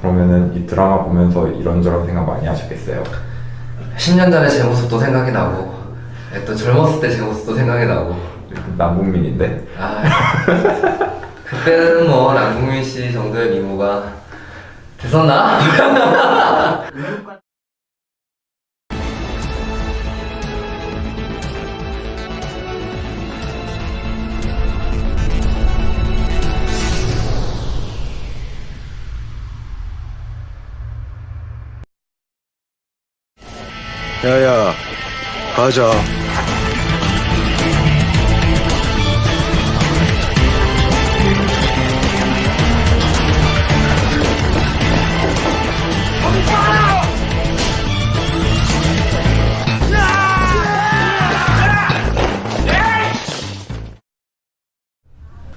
그러면은 이 드라마 보면서 이런저런 생각 많이 하셨겠어요? 10년 전에 제 모습도 생각이 나고 예, 또 젊었을 때 제 모습도 생각이 나고 남국민인데? 아 그때는 뭐 남궁민 씨 정도의 미모가 됐었나? 야야 가자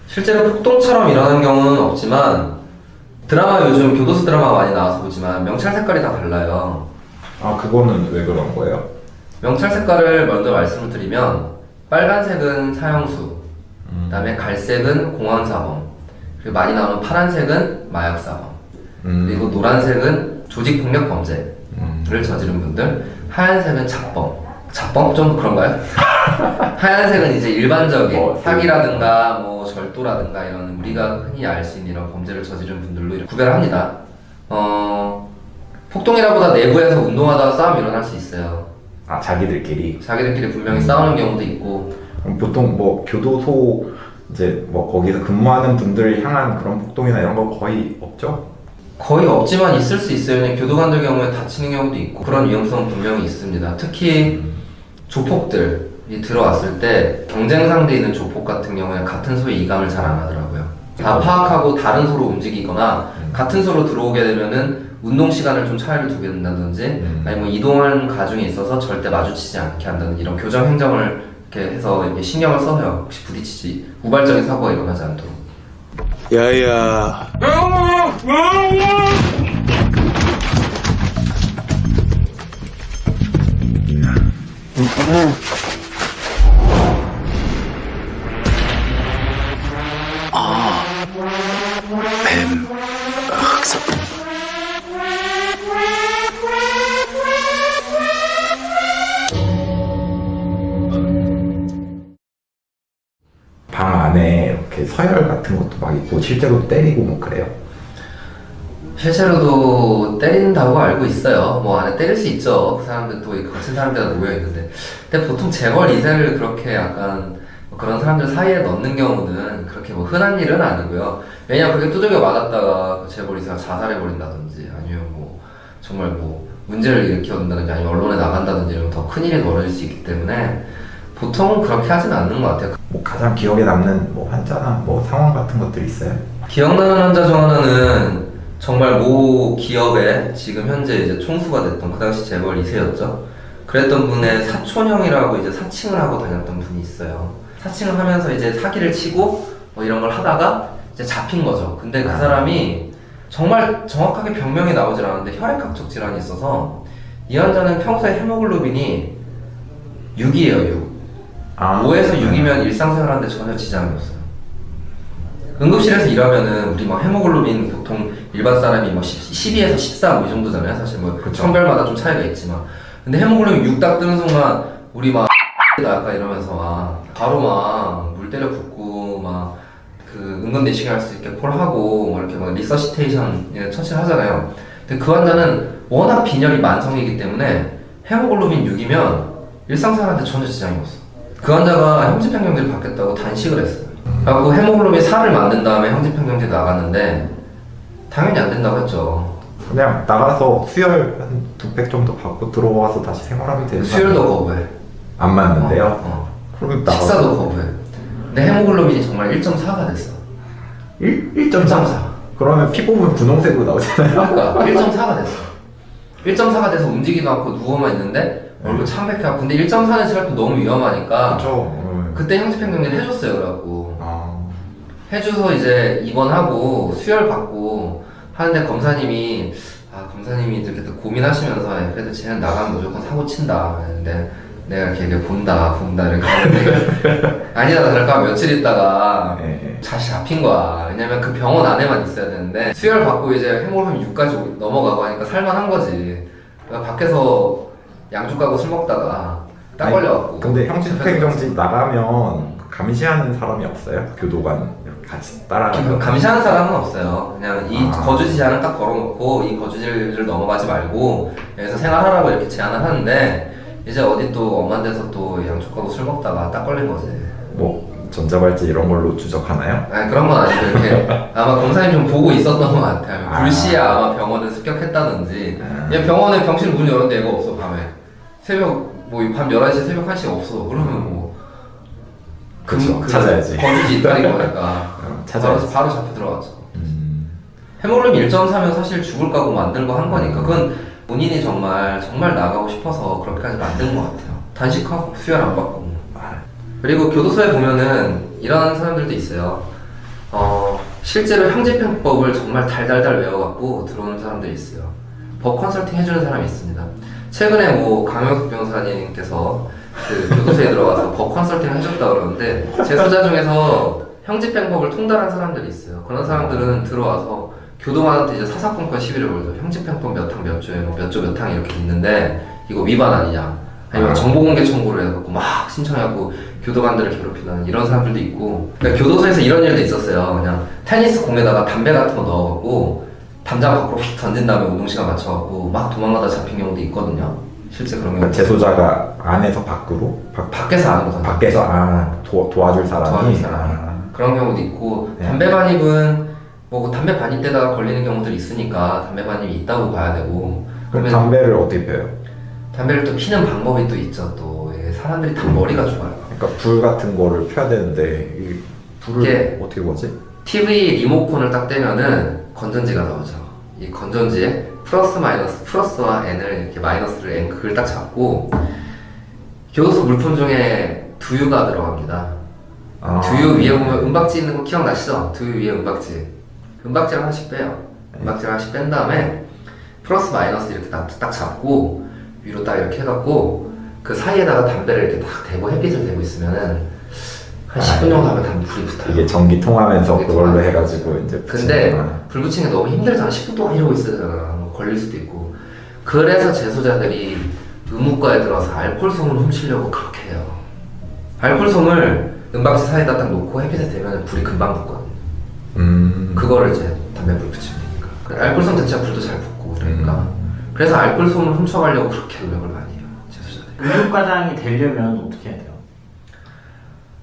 실제로 폭동처럼 일어나는 경우는 없지만 드라마 요즘 교도소 드라마 많이 나와서 보지만 명찰 색깔이 다 달라요. 아 그거는 왜 그런 거예요? 명찰 색깔을 먼저 말씀을 드리면 빨간색은 사형수, 그다음에 갈색은 공황사범, 그리고 많이 나오는 파란색은 마약사범, 음. 그리고 노란색은 조직폭력 범죄를 음. 저지른 분들, 하얀색은 잡범. 잡범 좀 그런가요? 하얀색은 이제 일반적인 어, 사기라든가 뭐 절도라든가 이런 우리가 흔히 알 수 있는 이런 범죄를 저지른 분들로 구별합니다. 어, 폭동이라보다 내부에서 운동하다가 싸움이 일어날 수 있어요. 아 자기들끼리 자기들끼리 분명히 싸우는 경우도 있고 그럼 보통 뭐 교도소 이제 뭐 거기서 근무하는 분들을 향한 그런 폭동이나 이런 거 거의 없죠? 거의 없지만 있을 수 있어요. 그냥 교도관들 경우에 다치는 경우도 있고 그런 위험성은 분명히 있습니다. 특히 조폭들이 들어왔을 때 경쟁 상대에 있는 조폭 같은 경우에 같은 소의 이감을 잘 안 하더라고요. 다 파악하고 다른 소로 움직이거나 같은 소로 들어오게 되면은 운동 시간을 좀 차이를 두게 된다든지 음. 아니면 이동하는 과정에 있어서 절대 마주치지 않게 한다는 이런 교정 행정을 이렇게 해서 이렇게 신경을 써요. 혹시 부딪히지 우발적인 사고가 일어나지 않도록. 야야 방 안에 이렇게 서열 같은 것도 막 있고 실제로 때리고 뭐 그래요? 실제로도 때린다고 알고 있어요. 뭐 안에 때릴 수 있죠. 그 사람들 또 거친 사람들 모여 있는데. 근데 보통 재벌 2세를 그렇게 약간 뭐 그런 사람들 사이에 넣는 경우는 그렇게 뭐 흔한 일은 아니고요. 왜냐면 그게 두들겨 맞았다가 그 재벌 2세가 자살해 버린다든지 아니면 뭐 정말 뭐 문제를 일으켜 온다든지 아니면 언론에 나간다든지 이러면 더 큰 일이 벌어질 수 있기 때문에 보통은 그렇게 하진 않는 것 같아요. 뭐 가장 기억에 남는 뭐 환자나 뭐 상황 같은 것들이 있어요? 기억나는 환자 중 하나는 정말 모 기업에 지금 현재 이제 총수가 됐던 그 당시 재벌 2세였죠. 그랬던 분의 사촌형이라고 이제 사칭을 하고 다녔던 분이 있어요. 사칭을 하면서 이제 사기를 치고 뭐 이런 걸 하다가 이제 잡힌 거죠. 근데 그 아. 사람이 정말 정확하게 병명이 나오질 않았는데 혈액학적 질환이 있어서 이 환자는 평소에 헤모글로빈이 6이에요, 6. 아 5에서 6이면 일상생활하는데 전혀 지장이 없어요. 응급실에서 일하면은 우리 막 헤모글로빈 보통 일반 사람이 뭐 10, 12에서 14뭐 이 정도잖아요. 사실 뭐. 성별마다 좀 차이가 있지만. 근데 헤모글로빈 6 딱 뜨는 순간 우리 막 약간 이러면서 막 바로 막 물 때려 붓고 막그 응급 내시경 할 수 있게 콜하고 뭐 이렇게 막 리서시테이션 예, 처치를 하잖아요. 근데 그 환자는 워낙 빈혈이 만성이기 때문에 헤모글로빈 6이면 일상생활한테 전혀 지장이 없어. 그 환자가 형집행정지를 받겠다고 단식을 했어요. 그래갖고 헤모글로빈 4를 만든 다음에 형집행정지 나갔는데 당연히 안 된다고 했죠. 그냥 나가서 수혈 한 두 팩 정도 받고 들어와서 다시 생활하면 되는 거 수혈도? 거부해. 안 맞는데요? 어, 어. 그럼 나가 식사도 거부해. 근데 헤모글로빈이 정말 1.4가 됐어. 1, 1.4. 그러면 피 뽑으면 분홍색으로 나오잖아요 그러니까 1.4가 됐어. 1.4가 돼서 움직이도 않고 누워만 있는데 얼굴 창백해갖고. 근데 1.4는 생각도 너무 위험하니까 그렇죠 그때 형집행정지를 해줬어요. 그래갖고. 아, 해줘서 이제 입원하고 수혈 받고 하는데 검사님이 아 검사님이 이렇게 또 고민하시면서 그래도 쟤는 나가면 무조건 사고 친다. 했는데 내가 이렇게 본다 본다 이렇게 하는데 아니다 다를까 며칠 있다가 예, 예. 다시 잡힌 거야. 왜냐면 그 병원 안에만 있어야 되는데 수혈 받고 이제 헤모글로빈 6까지 넘어가고 하니까 살만한 거지. 그러니까 밖에서 양주 까고 술 먹다가 딱 아니, 걸려갖고. 근데 형집행정지 나가면 감시하는 사람이 없어요? 교도관 같이 따라가는 감시하는 사람은 없어요. 그냥 이 아. 거주지 제한을 딱 걸어놓고 이 거주지를 넘어가지 말고 여기서 생활하라고 이렇게 제안을 하는데 이제 어디 또 엄한 데서 또 양주 까고 술 먹다가 딱 걸린 거지. 뭐 전자발찌 이런 걸로 추적하나요? 아니 그런 건 아니고 이렇게 아마 검사님 좀 보고 있었던 것 같아요. 아. 불시에 아마 병원을 습격했다든지 아. 병원에 병실 문 열었는데 애가 없어 밤에 새벽 뭐 밤 11시 새벽 1시에 없어 그러면 뭐 그쵸, 그 찾아야지. 거주지 이탈인 거니까 어, 바로, 찾아야지. 바로 잡혀 들어갔죠. 음, 헤모글로빈 1.4면 사실 죽을 각오 만들고 한 거니까 그건 본인이 정말 정말 나가고 싶어서 그렇게까지 만든 것 같아요. 단식하고 수혈 안 받고 아, 그리고 교도소에 보면은 이런 사람들도 있어요. 어, 실제로 형집행법을 정말 달달달 외워갖고 들어오는 사람들이 있어요. 법 컨설팅 해주는 사람이 있습니다. 최근에 뭐 강영석 변호사님께서 그 교도소에 들어가서 법 컨설팅을 해줬다 그러는데 재소자 중에서 형집행법을 통달한 사람들이 있어요. 그런 사람들은 들어와서 교도관한테 이제 사사건건 시비를 걸죠. 형집행법 몇 항 몇 조에 뭐몇조 몇 항 이렇게 있는데 이거 위반 아니냐? 아니면 아. 정보공개 청구를 해갖고 막 신청해갖고 교도관들을 괴롭히는 이런 사람들도 있고 그러니까 교도소에서 이런 일도 있었어요. 그냥 테니스 공에다가 담배 같은 거 넣어갖고 담장 밖으로 휙 던진 다음에 운동 시간 맞춰갖고 막 도망가다 잡힌 경우도 있거든요. 실제 그런 경우. 그러니까 재소자가 안에서 밖으로? 밖, 밖에서 안으로 던져. 밖에서 아 도, 도와줄 사람이? 도와줄 사람이. 아, 그런 경우도 있고 네. 담배 반입은 뭐 담배 반입 때다가 걸리는 경우들이 있으니까 담배 반입이 있다고 봐야 되고 그럼 담배를 어떻게 펴요? 담배를 또 피는 방법이 또 있죠. 또 예, 사람들이 다 머리가 좋아요. 그러니까 불 같은 거를 펴야 되는데 이 불을 이게- 어떻게 보지? TV 리모컨을 딱 떼면은 건전지가 나오죠. 이 건전지에 플러스 마이너스 플러스와 n을 이렇게 마이너스를 n 그걸 딱 잡고 교도소 물품 중에 두유가 들어갑니다. 아, 두유 위에 보면 은박지 있는 거 기억나시죠? 두유 위에 은박지. 은박지를 하나씩 빼요. 은박지를 하나씩 뺀 다음에 플러스 마이너스 이렇게 딱, 딱 잡고 위로 딱 이렇게 해갖고 그 사이에다가 담배를 이렇게 딱 대고 햇빛을 대고 있으면은 한 10분 정도 하면 담배 불이 붙어요. 이게 전기 통하면서 전기 그걸로 통하면서. 해가지고 이제 근데 붙이는구나. 불 붙이는 게 너무 힘들잖아. 10분 동안 이러고 있어야 되잖아. 걸릴 수도 있고. 그래서 재소자들이 의무과에 들어와서 알코올솜을 훔치려고 그렇게 해요. 알코올솜을 은박지 사이에다 딱 놓고 햇빛에 대면 불이 금방 붙거든요. 음, 그거를 이제 담배 불 붙이면 되니까. 그 알코올솜 자체가 불도 잘 붙고 그러니까. 음. 그래서 알코올솜을 훔쳐가려고 그렇게 노력을 많이 해요. 재소자들. 의료과장이 되려면 어떻게 해야 돼요?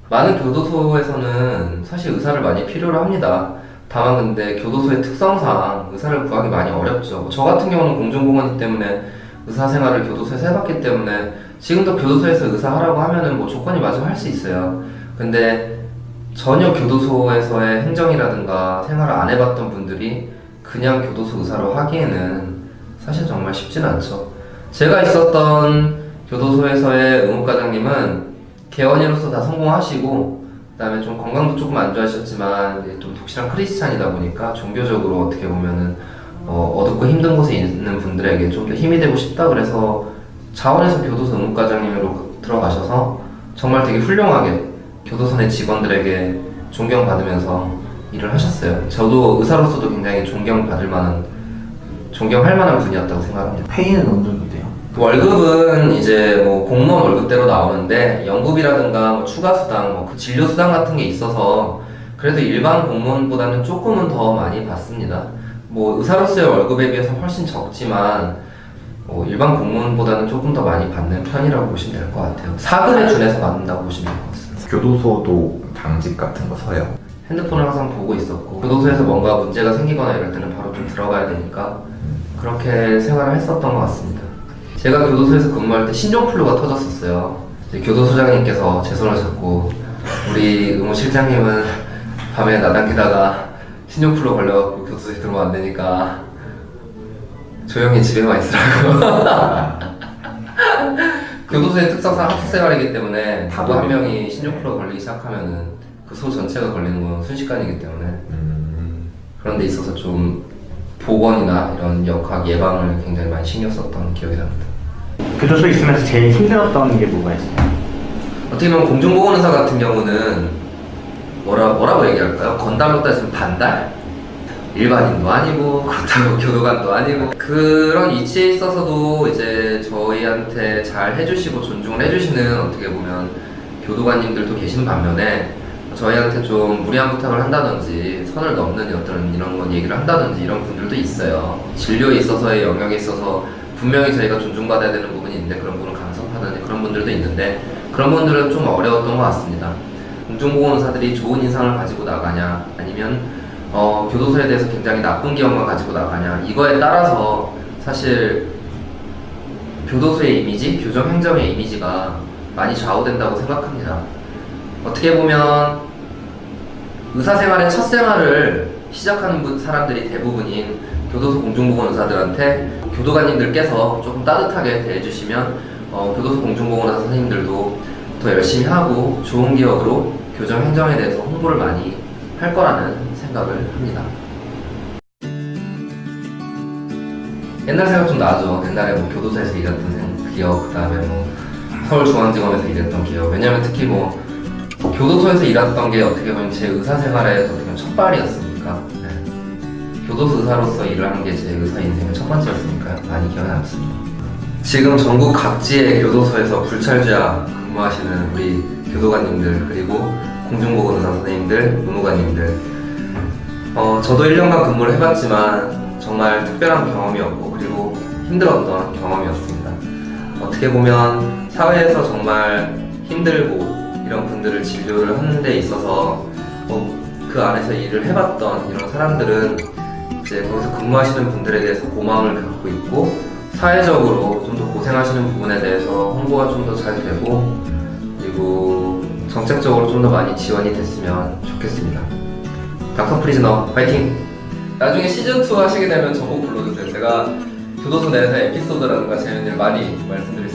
많은 교도소에서는 사실 의사를 많이 필요로 합니다. 다만 근데 교도소의 특성상 의사를 구하기 많이 어렵죠. 저 같은 경우는 공중공원이기 때문에 의사 생활을 교도소에서 해봤기 때문에 지금도 교도소에서 의사 하라고 하면은 뭐 조건이 맞으면 할 수 있어요. 근데 전혀 교도소에서의 행정이라든가 생활을 안 해봤던 분들이 그냥 교도소 의사로 하기에는 사실 정말 쉽진 않죠. 제가 있었던 교도소에서의 의무과장님은 개원이로서 다 성공하시고 그다음에 좀 건강도 조금 안 좋아하셨지만 좀 독실한 크리스찬이다 보니까 종교적으로 어떻게 보면은 어, 어둡고 힘든 곳에 있는 분들에게 좀 더 힘이 되고 싶다 그래서 자원에서 교도소 의무과장님으로 들어가셔서 정말 되게 훌륭하게 교도소 내 직원들에게 존경받으면서 일을 하셨어요. 저도 의사로서도 굉장히 존경받을 만한 존경할 만한 분이었다고 생각합니다. 페이는 어느 정도 돼요? 월급은 이제 뭐 공무원 월급대로 나오는데 연금이라든가 뭐 추가 수당, 뭐그 진료 수당 같은 게 있어서 그래도 일반 공무원보다는 조금은 더 많이 받습니다. 뭐 의사로서의 월급에 비해서 훨씬 적지만 뭐 일반 공무원보다는 조금 더 많이 받는 편이라고 보시면 될 것 같아요. 사급에 준해서 받는다고 보시면 될 것 같습니다. 교도소도 당직 같은 거 서요. 핸드폰을 항상 보고 있었고 교도소에서 뭔가 문제가 생기거나 이럴 때는 바로 좀 들어가야 되니까 그렇게 생활을 했었던 것 같습니다. 제가 교도소에서 근무할 때 신종플루가 터졌었어요. 교도소장님께서 제 손을 잡고 우리 의무실장님은 밤에 나당기다가 신종플루 걸려갖고 교도소에 들어오면 안 되니까 조용히 집에만 있으라고. 교도소의 특성상 학생활이기 때문에 누구 한 명이 신종플루가 걸리기 시작하면은 그 소 전체가 걸리는 건 순식간이기 때문에 음, 그런 데 있어서 좀 보건이나 이런 역학 예방을 굉장히 많이 신경 썼던 기억이 납니다. 교도소 있으면서 제일 힘들었던 게 뭐가 있어요? 어떻게 보면 공중보건의사 같은 경우는 뭐라, 뭐라고 얘기할까요? 건달로 따지면 반달? 일반인도 아니고 그렇다고 교도관도 아니고 그런 위치에 있어서도 이제 저희한테 잘 해주시고 존중을 해주시는 어떻게 보면 교도관님들도 계신 반면에 저희한테 좀 무리한 부탁을 한다든지 선을 넘는 어떤 이런 건 얘기를 한다든지 이런 분들도 있어요. 진료에 있어서의 영역에 있어서 분명히 저희가 존중받아야 되는 부분이 있는데 그런 부분을 간섭하는 그런 분들도 있는데 그런 분들은 좀 어려웠던 것 같습니다. 공중보건의사들이 좋은 인상을 가지고 나가냐 아니면 어, 교도소에 대해서 굉장히 나쁜 기억만 가지고 나가냐 이거에 따라서 사실 교도소의 이미지, 교정 행정의 이미지가 많이 좌우된다고 생각합니다. 어떻게 보면 의사 생활의 첫 생활을 시작하는 분- 사람들이 대부분인 교도소 공중보건 의사들한테 교도관님들께서 조금 따뜻하게 대해주시면 어, 교도소 공중보건 의사 선생님들도 더 열심히 하고 좋은 기억으로 교정 행정에 대해서 홍보를 많이 할 거라는 생각을 합니다. 옛날 생각 좀 나죠. 옛날에 뭐 교도소에서 일했던 생- 기억, 그 다음에 뭐 서울중앙지검에서 일했던 기억. 왜냐면 특히 뭐 교도소에서 일했던 게 어떻게 보면 제 의사 생활의 어떻게 보면 첫 발이었으니까. 네. 교도소 의사로서 일을 하는 게 제 의사 인생의 첫 번째였으니까요. 많이 기억에 남습니다. 지금 전국 각지의 교도소에서 불찰자 근무하시는 우리 교도관님들 그리고 공중보건의사 선생님들, 의무관님들 어, 저도 1년간 근무를 해봤지만 정말 특별한 경험이었고 그리고 힘들었던 경험이었습니다. 어떻게 보면 사회에서 정말 힘들고 이런 분들을 진료를 하는 데 있어서 뭐 그 안에서 일을 해봤던 이런 사람들은 이제 거기서 근무하시는 분들에 대해서 고마움을 갖고 있고 사회적으로 좀 더 고생하시는 부분에 대해서 홍보가 좀 더 잘 되고 그리고 정책적으로 좀 더 많이 지원이 됐으면 좋겠습니다. 닥터 프리즈너 파이팅! 나중에 시즌2 하시게 되면 저보고 불러주세요. 제가 교도소 내에서 에피소드라든가 재밌는 일 많이 말씀드릴.